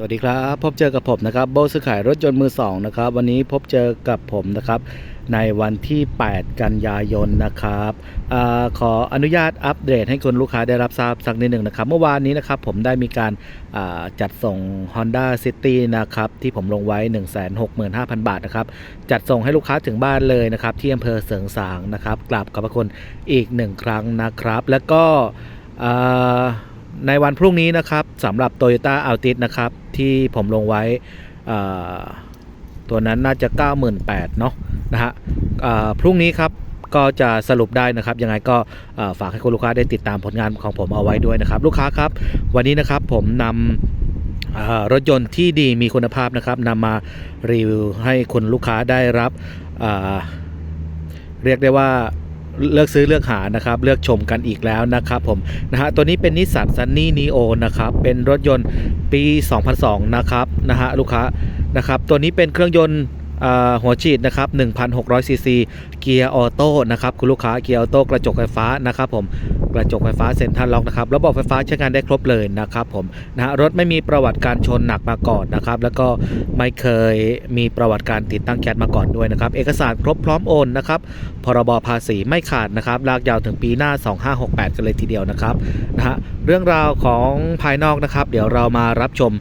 สวัสดีครับพบเจอกับผมนะครับโบซื้อขายรถยนต์มือสองนะครับวันนี้พบเจอกับผมนะครับในวันที่ 8 กันยายนนะครับอขออนุญาตอัปเดตให้คุณลูกค้าได้รับทราบสักนิดหนึ่งนะครับ เมื่อวานนี้นะครับผมได้มีการาจัดส่ง Honda City นะครับที่ผมลงไว้ 165,000 บาทนะครับจัดส่งให้ลูกค้าถึงบ้านเลยนะครับที่อำเภอเสริงสางนะครับกราบขอบพระคุณอีกหนึ่งครั้งนะครับ แล้วก็ ในวันพรุ่งนี้นะครับสำหรับ Toyota Altis นะครับที่ผมลงไว้ตัวนั้นน่าจะ 98,000เนาะนะฮะพรุ่งนี้ครับก็จะสรุปได้นะครับ ยังไงก็ฝากให้คุณลูกค้าได้ติดตามผลงานของผมเอาไว้ด้วยนะครับ ลูกค้าครับวันนี้นะครับผมนำรถยนต์ที่ดีมีคุณภาพนะครับนำมารีวิวให้คุณลูกค้าได้รับเรียกได้ว่า เลือกซื้อเลือกหานะครับเลือกชมกันอีกแล้วนะครับผมนะฮะตัวนี้เป็นนิสสันซันนี่นีโอนะครับเป็นรถยนต์ปี 2002 นะครับนะฮะลูกค้านะครับตัวนี้เป็นเครื่องยนต์หัวฉีดนะครับ1,600ซีซี เกียร์ออโต้นะครับคุณลูกค้าเกียร์ออโต้กระจกไฟฟ้านะครับผมกระจกไฟฟ้าเซ็นทรัลล็อกนะครับระบบไฟฟ้าใช้งานได้ครบเลยนะครับผมนะฮะรถไม่มีประวัติการชนหนักมาก่อนนะครับแล้วก็ไม่เคยมีประวัติการติดตั้งแก๊สมาก่อนด้วยนะครับเอกสารครบพร้อมโอนนะครับพรบภาษีไม่ขาดนะครับลากยาวถึงปีหน้า 2568 กันเลยทีเดียวนะครับนะฮะเรื่องราวของภายนอกนะครับ เดี๋ยวเรามารับชม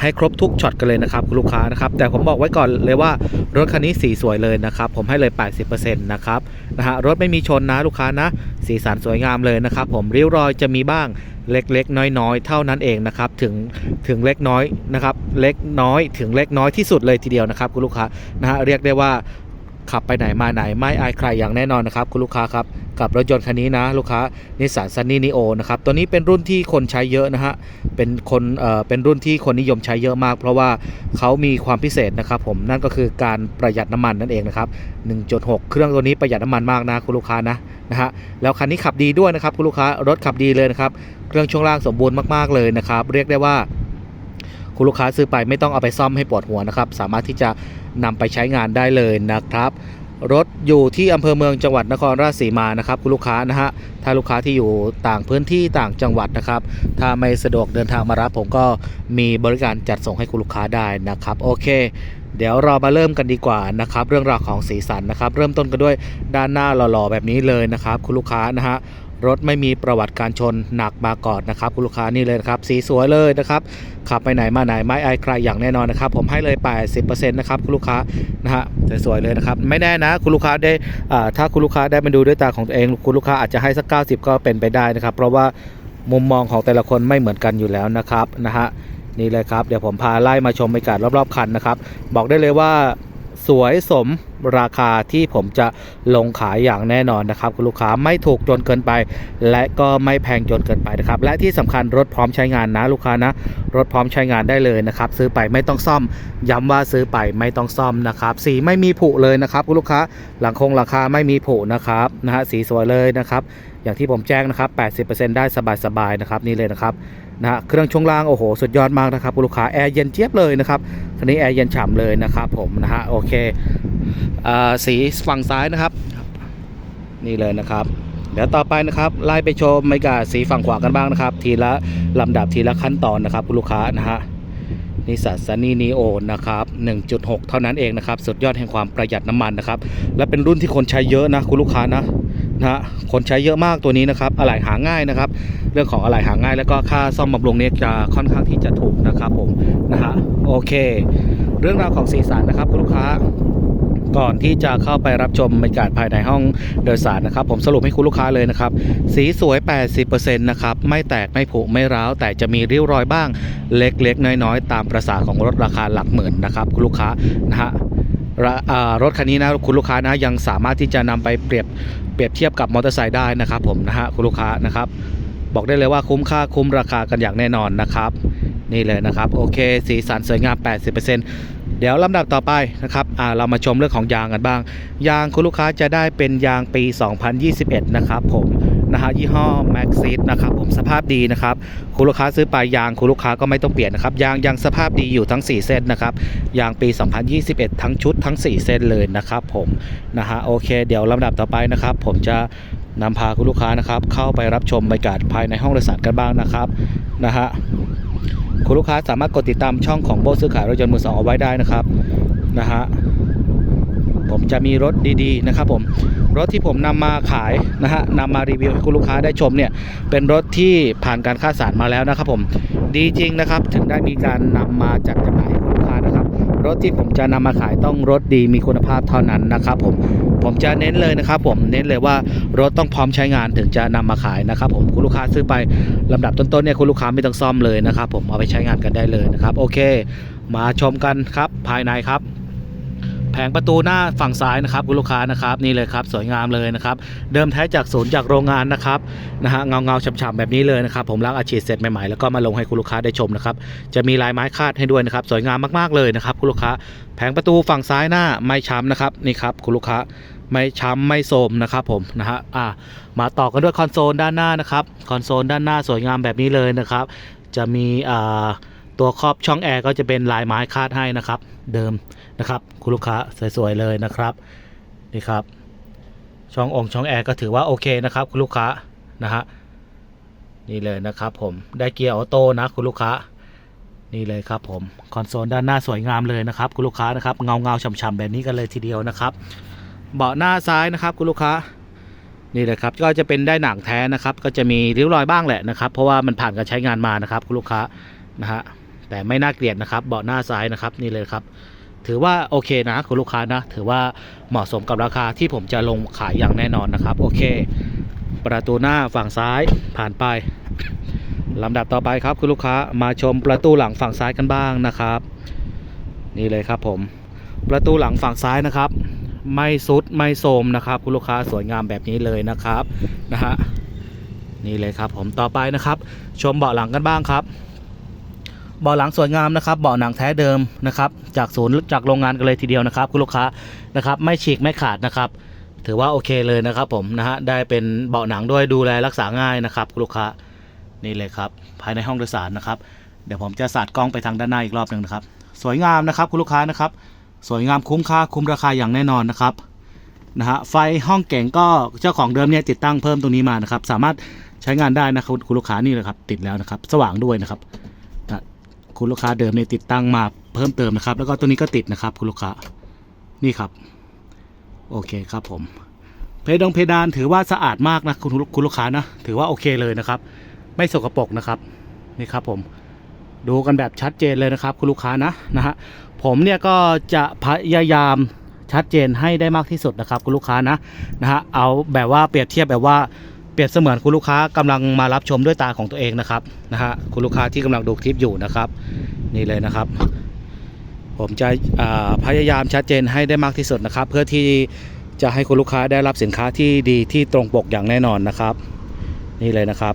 ให้ครบทุกช็อตกันเลยนะครับคุณลูกค้านะครับ แต่ผมบอกไว้ก่อนเลยว่ารถคันนี้สีสวยเลยนะครับ ผมให้เลย 80%นะครับนะฮะรถไม่มีชนนะลูกค้านะ สีสันสวยงามเลยนะครับ ผมริ้วรอยจะมีบ้างเล็กๆ น้อยๆ เท่านั้นเองนะครับถึงถึงเล็กน้อยนะครับ เล็กน้อยถึงเล็กน้อยที่สุดเลยทีเดียวนะครับคุณลูกค้านะฮะเรียกได้ว่าขับไปไหนมาไหนไม่อายใครอย่างแน่นอนนะครับคุณลูกค้าครับ กับรถยนต์คันนี้นะลูกค้านิสสันซันนี่นีโอนะครับตัวนี้เป็นรุ่นที่คนใช้เยอะนะฮะเป็นคนเอ่อเป็นรุ่นที่คนนิยมใช้เยอะมาก เพราะว่าเขามีความพิเศษนะครับผมนั่นก็คือการประหยัดน้ำมันนั่นเองนะครับ 1.6 เครื่องตัวนี้ประหยัดน้ำมันมากนะคุณลูกค้านะนะฮะแล้วคันนี้ขับดีด้วยนะครับคุณลูกค้ารถขับดีเลยนะครับเครื่องช่วงล่างสมบูรณ์มากๆเลยนะครับเรียกได้ว่าคุณลูกค้าซื้อไปไม่ต้องเอาไปซ่อมให้ปวดหัวนะครับ สามารถที่จะนำไปใช้งานได้เลยนะครับ รถอยู่ที่อำเภอเมืองจังหวัดนครราชสีมานะครับคุณลูกค้านะฮะถ้าลูกค้าที่อยู่ต่างพื้นที่ต่างจังหวัดนะครับ ถ้าไม่สะดวกเดินทางมารับ ผมก็มีบริการจัดส่งให้คุณลูกค้าได้นะครับ โอเค เดี๋ยวเรามาเริ่มกันดีกว่านะครับ เรื่องราวของสีสันนะครับ เริ่มต้นกันด้วยด้านหน้าหล่อๆแบบนี้เลยนะครับ คุณลูกค้านะฮะ รถไม่มีประวัติการชนหนักมาก่อนนะครับคุณลูกค้านี่เลยนะครับสีสวยเลยนะครับขับไปไหนมาไหนไม่อายใครอย่างแน่นอนนะครับผมให้เลย 80%นะครับคุณลูกค้านะฮะสวยๆเลยนะครับไม่แน่นะ คุณลูกค้าได้อ่าถ้าคุณลูกค้าได้มาดูด้วยตาของตัวเอง คุณลูกค้าอาจจะให้สัก 90 ก็เป็นไปได้นะครับ เพราะว่ามุมมองของแต่ละคนไม่เหมือนกันอยู่แล้วนะครับนะฮะนี่เลยครับเดี๋ยวผมพาไล่มาชมบรรยากาศรอบๆคันนะครับบอกได้เลยว่าสวยสม ราคาที่ผมจะลงขายอย่างแน่นอนนะครับคุณลูกค้าไม่ถูกจนเกินไป และก็ไม่แพงจนเกินไปนะครับและที่สำคัญรถพร้อมใช้งานนะลูกค้านะรถพร้อมใช้งานได้เลยนะครับซื้อไปไม่ต้องซ่อม ย้ำว่าซื้อไปไม่ต้องซ่อมนะครับสีไม่มีผุเลยนะครับคุณลูกค้าหลังคงหลังคาไม่มีผุนะครับนะฮะสีสวยเลยนะครับอย่างที่ผมแจ้งนะครับ 80%ได้สบายๆนะครับนี่เลยนะครับนะฮะเครื่องช่วงล่างโอ้โหสุดยอดมากนะครับคุณลูกค้าแอร์เย็นเจี๊ยบเลยนะครับคันนี้แอร์เย็นฉ่ำเลยนะครับผมนะฮะโอเค สีฝั่งซ้ายนะครับ นี่เลยนะครับ เดี๋ยวต่อไปนะครับไล่ไปชมบรรยากาศสีฝั่งขวากันบ้างนะครับ ทีละลำดับทีละขั้นตอนนะครับคุณลูกค้านะฮะนิสสันซันนี่นีโอนะครับ 1.6 เท่านั้นเองนะครับ สุดยอดแห่งความประหยัดน้ำมันนะครับ และเป็นรุ่นที่คนใช้เยอะนะคุณลูกค้านะนะฮะคนใช้เยอะมากตัวนี้นะครับ อะไหล่หาง่ายนะครับ เรื่องของอะไหล่หาง่าย แล้วก็ค่าซ่อมบำรุงเนี่ยจะค่อนข้างที่จะถูกนะครับผมนะฮะ โอเค เรื่องราวของสีสันนะครับคุณลูกค้า ก่อนที่จะเข้าไปรับชมบรรยากาศภายในห้องโดยสารนะครับ ผมสรุปให้คุณลูกค้าเลยนะครับ สีสวย 80%นะครับ ไม่แตกไม่ผุไม่ร้าว แต่จะมีริ้วรอยบ้างเล็กๆ น้อยๆ ตามประษาของรถราคาหลักหมื่นนะครับ คุณลูกค้านะฮะรรถคันนี้นะคุณลูกค้านะยังสามารถที่จะนำไปเปรียบเปรียบเทียบกับมอเตอร์ไซค์ได้นะครับ ผมนะฮะคุณลูกค้านะครับ บอกได้เลยว่าคุ้มค่าคุ้มราคากันอย่างแน่นอนนะครับ นี่เลยนะครับ โอเค สีสันสวยงาม 80% เดี๋ยวลำดับต่อไปนะครับเรามาชมเรื่องของยางกันบ้าง ยางคุณลูกค้าจะได้เป็นยางปี 2021 นะครับผมนะฮะยี่ห้อ Maxxis นะครับผมสภาพดีนะครับคุณลูกค้าซื้อไปยางคุณลูกค้าก็ไม่ต้องเปลี่ยนนะครับยางยังสภาพดีอยู่ทั้ง 4 เส้นนะครับยางปี 2021 ทั้งชุดทั้ง 4 เส้นเลยนะครับผมนะฮะโอเค เดี๋ยวลำดับต่อไปนะครับผมจะนำพาคุณลูกค้านะครับเข้าไปรับชมบรรยากาศภายในห้องโดยสารกันบ้างนะครับนะฮะ คุณลูกค้าสามารถกดติดตามช่องของโบซื้อขายรถยนต์มือสองเอาไว้ได้นะครับนะฮะผมจะมีรถดีๆนะครับผมรถที่ผมนำมาขายนะฮะนำมารีวิวให้คุณลูกค้าได้ชมเนี่ยเป็นรถที่ผ่านการค่าสารมาแล้วนะครับผมดีจริงนะครับถึงได้มีการนำมาจัดจำหน่ายให้คุณลูกค้านะครับ รถที่ผมจะนำมาขายต้องรถดีมีคุณภาพเท่านั้นนะครับผม ผมจะเน้นเลยนะครับ ผมเน้นเลยว่ารถต้องพร้อมใช้งานถึงจะนำมาขายนะครับ ผมคุณลูกค้าซื้อไปลำดับต้นๆเนี่ยคุณลูกค้าไม่ต้องซ่อมเลยนะครับ ผมเอาไปใช้งานกันได้เลยนะครับ โอเค มาชมกันครับภายในครับ แผงประตูหน้าฝั่งซ้ายนะครับคุณลูกค้านะครับนี่เลยครับสวยงามเลยนะครับเดิมแท้จากศูนย์จากโรงงานนะครับนะฮะเงาเงาฉ่ำๆแบบนี้เลยนะครับผมล้างอาชีพเสร็จใหม่ๆแล้วก็มาลงให้คุณลูกค้าได้ชมนะครับจะมีลายไม้คาดให้ด้วยนะครับสวยงามมากๆเลยนะครับคุณลูกค้า แผงประตูฝั่งซ้ายหน้าไม่ช้ำนะครับนี่ครับคุณลูกค้าไม่ช้ำไม่โทมนะครับผมนะฮะอ่ามาต่อกันด้วยคอนโซลด้านหน้านะครับคอนโซลด้านหน้าสวยงามแบบนี้เลยนะครับจะมีอ่าตัวครอบช่องแอร์ก็จะเป็นลายไม้คาดให้นะครับ เดิม นะครับ คุณลูกค้าสวยๆเลยนะครับนี่ครับ ช่ององค์ช่องแอร์ก็ถือว่าโอเคนะครับ คุณลูกค้านะฮะนี่เลยนะครับผมได้เกียร์ออโต้นะคุณลูกค้านี่เลยครับผมคอนโซลด้านหน้าสวยงามเลยนะครับ คุณลูกค้านะครับเงาเงาๆฉ่ำๆแบบนี้กันเลยทีเดียวนะครับ เบาะหน้าซ้ายนะครับ คุณลูกค้านี่เลยครับก็จะเป็นได้หนังแท้นะครับ ก็จะมีริ้วรอยบ้างแหละนะครับ เพราะว่ามันผ่านการใช้งานมานะครับ คุณลูกค้านะฮะแต่ไม่น่าเกลียดนะครับ เบาะหน้าซ้ายนะครับ นี่เลยครับ ถือว่าโอเคนะคุณลูกค้านะ ถือว่าเหมาะสมกับราคาที่ผมจะลงขายอย่างแน่นอนนะครับ โอเค ประตูหน้าฝั่งซ้ายผ่านไปลำดับต่อไปครับคุณลูกค้ามาชมประตูหลังฝั่งซ้ายกันบ้างนะครับ นี่เลยครับผม ประตูหลังฝั่งซ้ายนะครับ ไม่ซุดไม่โทรมนะครับ คุณลูกค้าสวยงามแบบนี้เลยนะครับนะฮะนี่เลยครับผมต่อไปนะครับ ชมเบาะหลังกันบ้างครับ เบาะหลังสวยงามนะครับเบาะหนังแท้เดิมนะครับจากศูนย์จากโรงงานกันเลยทีเดียวนะครับ คุณลูกค้านะครับไม่ฉีกไม่ขาดนะครับ ถือว่าโอเคเลยนะครับผมนะฮะได้เป็นเบาะหนังด้วยดูแลรักษาง่ายนะครับคุณลูกค้านี่เลยครับภายในห้องโดยสารนะครับ เดี๋ยวผมจะสาดกล้องไปทางด้านหน้าอีกรอบหนึ่งนะครับ สวยงามนะครับคุณลูกค้านะครับ สวยงามคุ้มค่าคุ้มราคาอย่างแน่นอนนะครับนะฮะไฟห้องเก่งก็เจ้าของเดิมเนี่ยติดตั้งเพิ่มตรงนี้มานะครับ สามารถใช้งานได้นะครับคุณลูกค้านี่เลยครับติดแล้วนะครับ สว่างด้วยนะครับ คุณลูกค้าเดิมเนี่ยติดตั้งมาเพิ่มเติมนะครับ แล้วก็ตัวนี้ก็ติดนะครับ คุณลูกค้านี่ครับ โอเคครับผม เพดงเพดานถือว่าสะอาดมากนะคุณคุณลูกค้านะ ถือว่าโอเคเลยนะครับ ไม่สกปรกนะครับ นี่ครับผมดูกันแบบชัดเจนเลยนะครับ คุณลูกค้านะนะฮะผมเนี่ยก็จะพยายามชัดเจนให้ได้มากที่สุดนะครับ คุณลูกค้านะนะฮะเอาแบบว่าเปรียบเทียบแบบว่า เปรียบเสมือนคุณลูกค้ากำลังมารับชมด้วยตาของตัวเองนะครับนะฮะคุณลูกค้าที่กำลังดูคลิปอยู่นะครับ นี่เลยนะครับ ผมจะพยายามชัดเจนให้ได้มากที่สุดนะครับ เพื่อที่จะให้คุณลูกค้าได้รับสินค้าที่ดีที่ตรงปกอย่างแน่นอนนะครับ นี่เลยนะครับ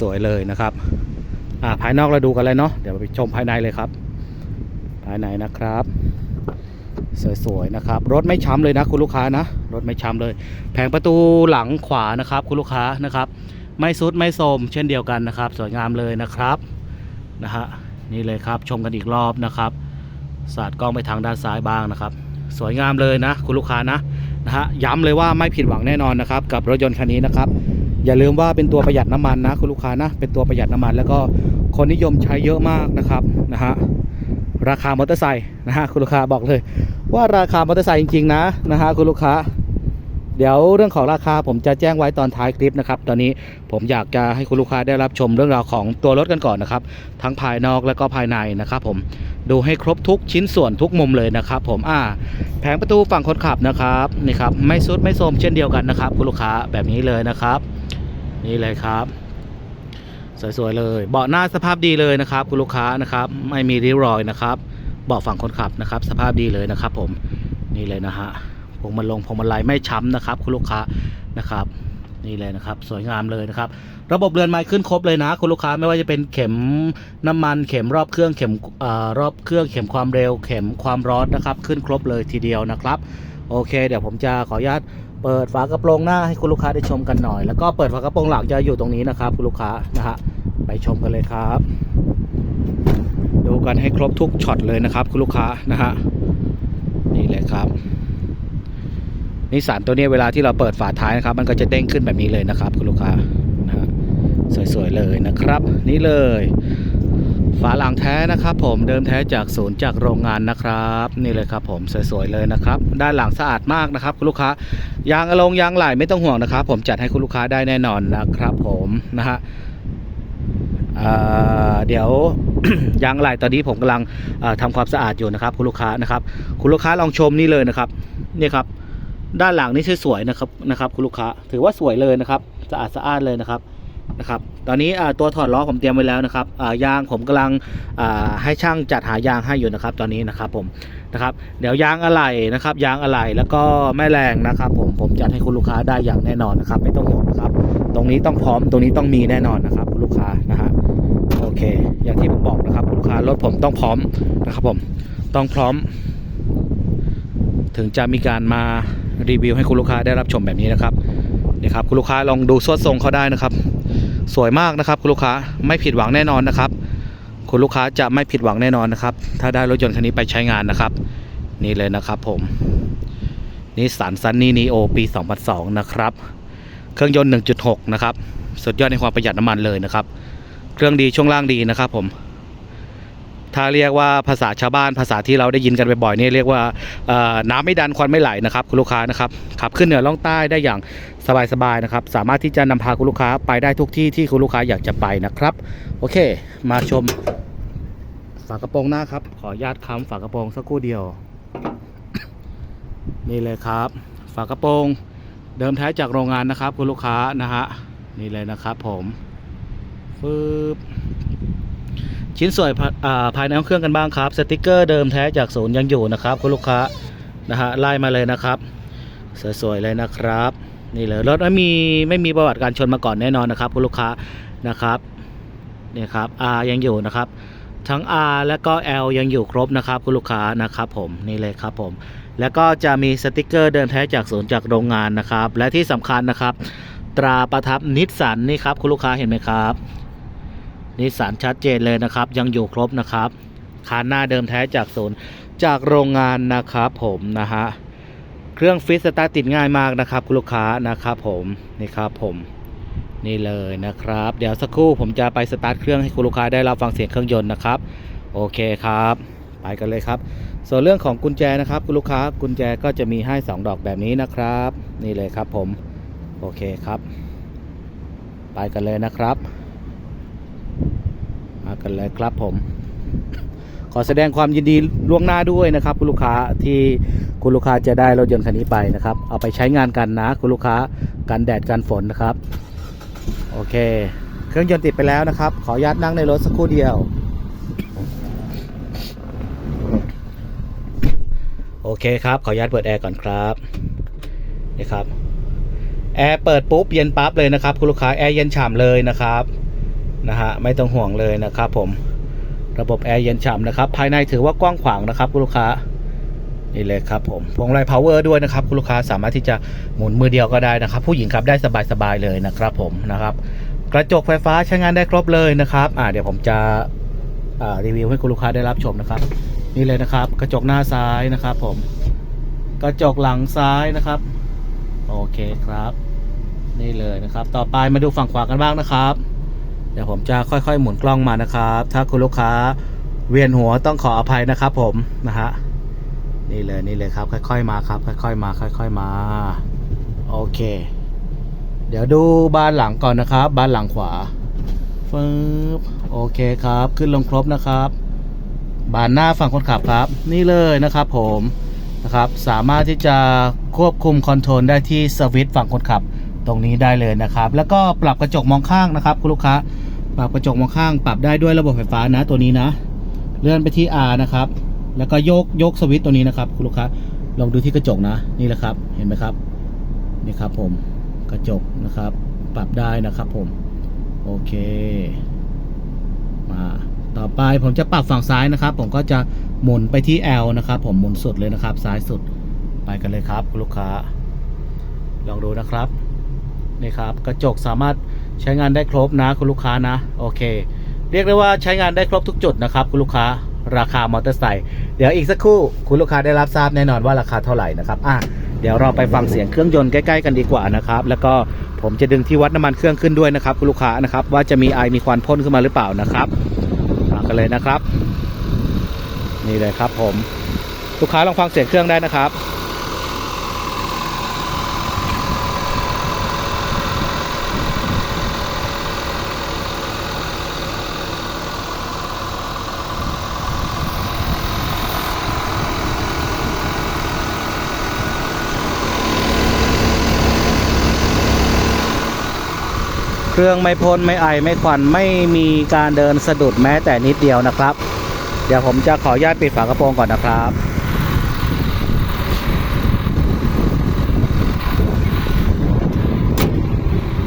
สวยๆเลยนะครับอ่าภายนอกเราดูกันเลยเนาะเดี๋ยวไปชมภายในเลยครับ ภายในนะครับ สวยๆนะครับ รถไม่ช้ำเลยนะคุณลูกค้านะ รถไม่ช้ำเลย แผงประตูหลังขวานะครับ คุณลูกค้านะครับ ไม่ซุดไม่โทมเช่นเดียวกันนะครับ สวยงามเลยนะครับนะฮะนี่เลยครับชมกันอีกรอบนะครับสาดกล้องไปทางด้านซ้ายบ้างนะครับ สวยงามเลยนะ คุณลูกค้านะนะฮะย้ำเลยว่าไม่ผิดหวังแน่นอนนะครับ กับรถยนต์คันนี้นะครับ อย่าลืมว่าเป็นตัวประหยัดน้ำมันนะ คุณลูกค้านะ เป็นตัวประหยัดน้ำมัน แล้วก็คนนิยมใช้เยอะมากนะครับนะฮะ ราคามอเตอร์ไซค์นะฮะคุณลูกค้าบอกเลย ว่าราคามอเตอร์ไซค์จริงๆนะนะฮะคุณลูกค้า เดี๋ยวเรื่องของราคาผมจะแจ้งไว้ตอนท้ายคลิปนะครับ ตอนนี้ผมอยากจะให้คุณลูกค้าได้รับชมเรื่องราวของตัวรถกันก่อนนะครับ ทั้งภายนอกและก็ภายในนะครับผมดูให้ครบทุกชิ้นส่วนทุกมุมเลยนะครับ ผมอ่าแผงประตูฝั่งคนขับนะครับนี่ครับไม่ซุดไม่โทมเช่นเดียวกันนะครับ คุณลูกค้าแบบนี้เลยนะครับ นี่เลยครับ สวยๆเลย เบาะหน้าสภาพดีเลยนะครับ คุณลูกค้านะครับไม่มีริ้วรอยนะครับเบาะฝั่งคนขับนะครับ สภาพดีเลยนะครับ ผมนี่เลยนะฮะพวงมาลงพวงมาลัยไม่ช้ำนะครับ คุณลูกค้านะครับนี่เลยนะครับ สวยงามเลยนะครับ ระบบเรือนไม้ขึ้นครบเลยนะ คุณลูกค้าไม่ว่าจะเป็นเข็มน้ำมันเข็มรอบเครื่องเข็มอรอบเครื่องเข็มความเร็ว เข็มความร้อนนะครับ ขึ้นครบเลยทีเดียวนะครับ โอเค เดี๋ยวผมจะขออนุญาต เปิดฝากระโปรงหน้าให้คุณลูกค้าได้ชมกันหน่อย แล้วก็เปิดฝากระโปรงหลังจะอยู่ตรงนี้นะครับ คุณลูกค้านะฮะไปชมกันเลยครับ ดูกันให้ครบทุกช็อตเลยนะครับ คุณลูกค้านะฮะนี่เลยครับนิสสันตัวนี้เวลาที่เราเปิดฝาท้ายนะครับ มันก็จะเด้งขึ้นแบบนี้เลยนะครับ คุณลูกค้านะฮะสวยๆเลยนะครับ นี่เลย ฝาหลังแท้นะครับผมเดิมแท้จากศูนย์จากโรงงานนะครับ นี่เลยครับผมสวยๆเลยนะครับ ด้านหลังสะอาดมากนะครับคุณลูกค้ายางอลงยางไหลไม่ต้องห่วงนะครับ ผมจัดให้คุณลูกค้าได้แน่นอนนะครับผมนะฮะเดี๋ยวยางไหลตอนนี้ผมกำลังอ่าทำความสะอาดอยู่นะครับ คุณลูกค้านะครับ คุณลูกค้าลองชมนี่เลยนะครับนี่ครับ ด้านหลังนี่สวยๆนะครับนะครับ คุณลูกค้าถือว่าสวยเลยนะครับ สะอาดสะอาดเลยนะครับ นะครับตอนนี้ตัวถอดล้อผมเตรียมไว้แล้วนะครับยางผมกำลังให้ช่างจัดหายางให้อยู่นะครับ ตอนนี้นะครับผมนะครับ เดี๋ยวยางอะไหล่นะครับ ยางอะไหล่แล้วก็แม่แรงนะครับ ผมผมจัดให้คุณลูกค้าได้อย่างแน่นอนนะครับ ไม่ต้องห่วงนะครับ ตรงนี้ต้องพร้อมตรงนี้ต้องมีแน่นอนนะครับคุณลูกค้านะฮะโอเค อย่างที่ผมบอกนะครับคุณลูกค้ารถผมต้องพร้อมนะครับผมต้องพร้อม ถึงจะมีการมารีวิวให้คุณลูกค้าได้รับชมแบบนี้นะครับนี่ครับคุณลูกค้าลองดูสวดทรงเขาได้นะครับ สวยมากนะครับ คุณลูกค้าไม่ผิดหวังแน่นอนนะครับ คุณลูกค้าจะไม่ผิดหวังแน่นอนนะครับ ถ้าได้รถยนต์คันนี้ไปใช้งานนะครับ นี่เลยนะครับผมนี่สันซันนี่นีโอปี 2002 นะครับ เครื่องยนต์ 1.6 นะครับ สุดยอดในความประหยัดน้ำมันเลยนะครับ เครื่องดีช่วงล่างดีนะครับผม ถ้าเรียกว่าภาษาชาวบ้านภาษาที่เราได้ยินกันบ่อยๆนี่เรียกว่าน้ำไม่ดันควันไม่ไหลนะครับคุณลูกค้านะครับขับขึ้นเหนือล่องใต้ได้อย่างสบายๆนะครับ สามารถที่จะนำพาคุณลูกค้าไปได้ทุกที่ที่คุณลูกค้าอยากจะไปนะครับ โอเค มาชม ฝากระโปรงหน้าครับ ขออนุญาตค้ำฝากระโปรงสักครู่เดียว นี่เลยครับ ฝากระโปรงเดิมแท้จากโรงงานนะครับ คุณลูกค้านะฮะนี่เลยนะครับ ผมฟืบ ชิ้นส่วนภาอ่าภายในห้องเครื่องกันบ้างครับ สติกเกอร์เดิมแท้จากศูนย์ยังอยู่นะครับคุณลูกค้านะฮะไล่มาเลยนะครับ สวยๆเลยนะครับ นี่เลยรถไม่มีไม่มีประวัติการชนมาก่อนแน่นอนนะครับคุณลูกค้านะครับนี่ครับ R ยังอยู่นะครับ ทั้ง R และก็ L ยังอยู่ครบนะครับคุณลูกค้านะครับผมนี่เลยครับผมแล้วก็จะมีสติกเกอร์เดิมแท้จากศูนย์จากโรงงานนะครับ และที่สำคัญนะครับ ตราประทับนิสสันนี่ครับคุณลูกค้าเห็นไหมครับ นิสสันชัดเจนเลยนะครับ ยังอยู่ครบนะครับคานหน้าเดิมแท้จากศูนย์จากโรงงานนะครับผมนะฮะเครื่องฟิตสตาร์ติดง่ายมากนะครับคุณลูกค้านะครับผมนี่ครับผมนี่เลยนะครับ เดี๋ยวสักครู่ผมจะไปสตาร์ทเครื่องให้คุณลูกค้าได้รับฟังเสียงเครื่องยนต์นะครับ โอเคครับ ไปกันเลยครับ ส่วนเรื่องของกุญแจนะครับ คุณลูกค้ากุญแจก็จะมีให้ 2 ดอกแบบนี้นะครับ นี่เลยครับผม โอเคครับ ไปกันเลยนะครับ กันเลยครับผม ขอแสดงความยินดีล่วงหน้าด้วยนะครับ คุณลูกค้าที่คุณลูกค้าจะได้รถยนต์คันนี้ไปนะครับ เอาไปใช้งานกันนะ คุณลูกค้ากันแดดกันฝนนะครับ โอเค เครื่องยนต์ติดไปแล้วนะครับ ขออนุญาตนั่งในรถสักครู่เดียวโอเคครับ ขออนุญาตเปิดแอร์ก่อนครับนี่ครับ แอร์เปิดปุ๊บเย็นปั๊บเลยนะครับ คุณลูกค้าแอร์เย็นฉ่ำเลยนะครับ นะฮะไม่ต้องห่วงเลยนะครับผมระบบแอร์เย็นฉ่ำนะครับ ภายในถือว่ากว้างขวางนะครับคุณลูกค้านี่เลยครับผมพวงมาลัย power ด้วยนะครับคุณลูกค้าสามารถที่จะหมุนมือเดียวก็ได้นะครับ ผู้หญิงขับได้สบายๆเลยนะครับผมนะครับกระจกไฟฟ้าใช้งานได้ครบเลยนะครับอ่าเดี๋ยวผมจะอ่ารีวิวให้คุณลูกค้าได้รับชมนะครับ นี่เลยนะครับ กระจกหน้าซ้ายนะครับผมกระจกหลังซ้ายนะครับ โอเคครับ นี่เลยนะครับ ต่อไปมาดูฝั่งขวากันบ้างนะครับ เดี๋ยวผมจะค่อยๆ หมุนกล้องมานะครับ ถ้าคุณลูกค้าเวียนหัวต้องขออภัยนะครับ ผมนะฮะนี่เลยนี่เลยครับ ค่อย ๆ มาครับ ค่อย ๆ มา ค่อย ๆ มาโอเค เดี๋ยวดูบานหลังก่อนนะครับ บานหลังขวาฟึบโอเคครับ ขึ้นลงครบนะครับ บานหน้าฝั่งคนขับครับ นี่เลยนะครับผมนะครับ สามารถที่จะควบคุมคอนโทรลได้ที่สวิตช์ฝั่งคนขับ ตรงนี้ได้เลยนะครับ แล้วก็ปรับกระจกมองข้างนะครับคุณลูกค้า ปรับกระจกมองข้าง ปรับได้ด้วยระบบไฟฟ้านะตัวนี้นะ เลื่อนไปที่ R นะครับ แล้วก็ยกยกสวิตช์ตัวนี้นะครับคุณลูกค้า ลองดูที่กระจกนะ นี่แหละครับ เห็นไหมครับ นี่ครับผมกระจกนะครับ ปรับได้นะครับผม โอเค มาต่อไปผมจะปรับฝั่งซ้ายนะครับ ผมก็จะหมุนไปที่ L นะครับ ผมหมุนสุดเลยนะครับ ซ้ายสุดไปกันเลยครับคุณลูกค้า ลองดูนะครับ นี่ครับกระจกสามารถใช้งานได้ครบนะคุณลูกค้านะโอเค เรียกได้ว่าใช้งานได้ครบทุกจุดนะครับคุณลูกค้าราคามอเตอร์ไซค์เดี๋ยวอีกสักครู่คุณลูกค้าได้รับทราบแน่นอนว่าราคาเท่าไหร่นะครับอะเดี๋ยวเราไปฟังเสียงเครื่องยนต์ใกล้ๆกันดีกว่านะครับ แล้วก็ผมจะดึงที่วัดน้ำมันเครื่องขึ้นด้วยนะครับคุณลูกค้านะครับว่าจะมีไอมีควันพ่นขึ้นมาหรือเปล่านะครับฟังกันเลยนะครับ นี่เลยครับผม ลูกค้าลองฟังเสียงเครื่องได้นะครับ เครื่องไม่พ่นไม่ไอไม่ควันไม่มีการเดินสะดุดแม้แต่นิดเดียวนะครับ เดี๋ยวผมจะขออนุญาตปิดฝากระโปรงก่อนนะครับ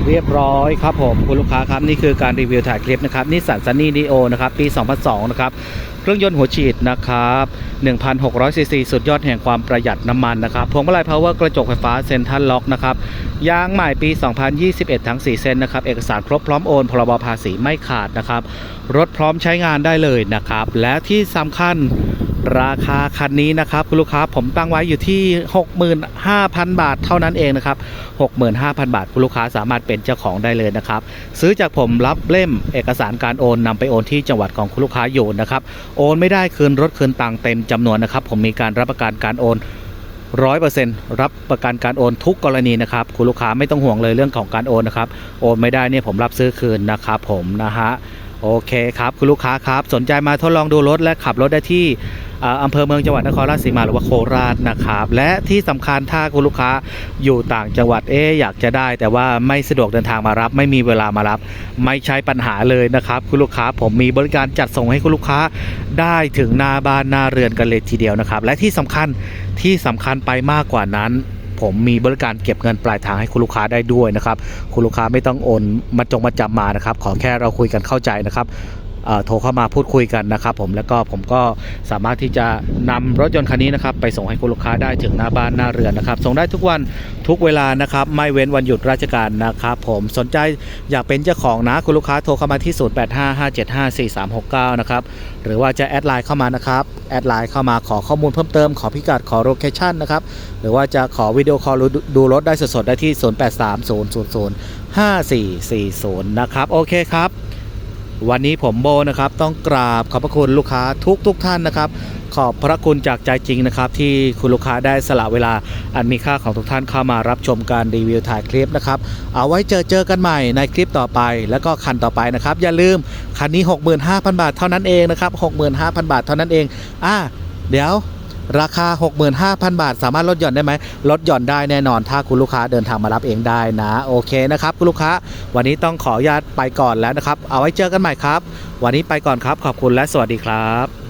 เรียบร้อยครับผมคุณลูกค้าครับนี่คือการรีวิวถ่ายคลิปนะครับนิสสันซันนี่ดีโอนะครับปี 2002 นะครับเครื่องยนต์หัวฉีดนะครับ1,600ซีซีสุดยอดแห่งความประหยัดน้ำมันนะครับพวงมาลัยพาวเวอร์กระจกไฟฟ้าเซ็นทรัลล็อกนะครับยางใหม่ปี 2021 ทั้ง 4 เส้นนะครับเอกสารครบพร้อมโอนพรบภาษีไม่ขาดนะครับรถพร้อมใช้งานได้เลยนะครับและที่สำคัญ ราคาคันนี้นะครับคุณลูกค้าผมตั้งไว้อยู่ที่ 65,000 บาทเท่านั้นเองนะครับ 65,000 บาทคุณลูกค้าสามารถเป็นเจ้าของได้เลยนะครับ ซื้อจากผมรับเล่มเอกสารการโอนนำไปโอนที่จังหวัดของคุณลูกค้าอยู่นะครับ โอนไม่ได้คืนรถคืนตังค์เต็มจำนวนนะครับ ผมมีการรับประกันการโอนร้อยเปอร์เซ็นต์รับประกันการโอนทุกกรณีนะครับ คุณลูกค้าไม่ต้องห่วงเลยเรื่องของการโอนนะครับ โอนไม่ได้เนี่ยผมรับซื้อคืนนะครับผมนะฮะโอเคครับ คุณลูกค้าครับ สนใจมาทดลองดูรถและขับรถได้ที่ อำเภอเมืองจังหวัดนครราชสีมาหรือว่าโคราชนะครับ และที่สำคัญถ้าคุณลูกค้าอยู่ต่างจังหวัดเอ๊อยากจะได้ แต่ว่าไม่สะดวกเดินทางมารับ ไม่มีเวลามารับ ไม่ใช่ปัญหาเลยนะครับ คุณลูกค้าผมมีบริการจัดส่งให้คุณลูกค้าได้ถึงหน้าบ้านหน้าเรือนกันเลยทีเดียวนะครับ และที่สำคัญที่สำคัญไปมากกว่านั้นผมมีบริการเก็บเงินปลายทางให้คุณลูกค้าได้ด้วยนะครับ คุณลูกค้าไม่ต้องโอนมาจงมาจำมานะครับ ขอแค่เราคุยกันเข้าใจนะครับ โทรเข้ามาพูดคุยกันนะครับผมแล้วก็ผมก็สามารถที่จะนำรถยนต์คันนี้นะครับไปส่งให้คุณลูกค้าได้ถึงหน้าบ้านหน้าเรือนนะครับ ส่งได้ทุกวันทุกเวลานะครับ ไม่เว้นวันหยุดราชการนะครับ ผมสนใจอยากเป็นเจ้าของนะคุณลูกค้าโทรเข้ามาที่ 0855754369 นะครับหรือว่าจะแอดไลน์เข้ามานะครับแอดไลน์เข้ามาขอข้อมูลเพิ่มเติมขอพิกัดขอโลเคชั่นนะครับหรือว่าจะขอวิดีโอคอลดูดูรถได้สดๆได้ที่ 0830005440 นะครับโอเคครับ วันนี้ผมโบนะครับต้องกราบขอบพระคุณลูกค้าทุกทุกๆท่านนะครับ ขอบพระคุณจากใจจริงนะครับ ที่คุณลูกค้าได้สละเวลาอันมีค่าของทุกท่านเข้ามารับชมการรีวิวถ่ายคลิปนะครับ เอาไว้เจอเจอกันใหม่ในคลิปต่อไป แล้วก็คันต่อไปนะครับ อย่าลืมคันนี้ 65,000 บาทเท่านั้นเองนะครับ 65,000 บาทเท่านั้นเองอะเดี๋ยว ราคา 65,000 บาท สามารถลดหย่อนได้ไหมลดหย่อนได้แน่นอนถ้าคุณลูกค้าเดินทางมารับเองได้นะ โอเคนะครับ คุณลูกค้า วันนี้ต้องขออนุญาตไปก่อนแล้วนะครับ เอาไว้เจอกันใหม่ครับ วันนี้ไปก่อนครับขอบคุณและสวัสดีครับ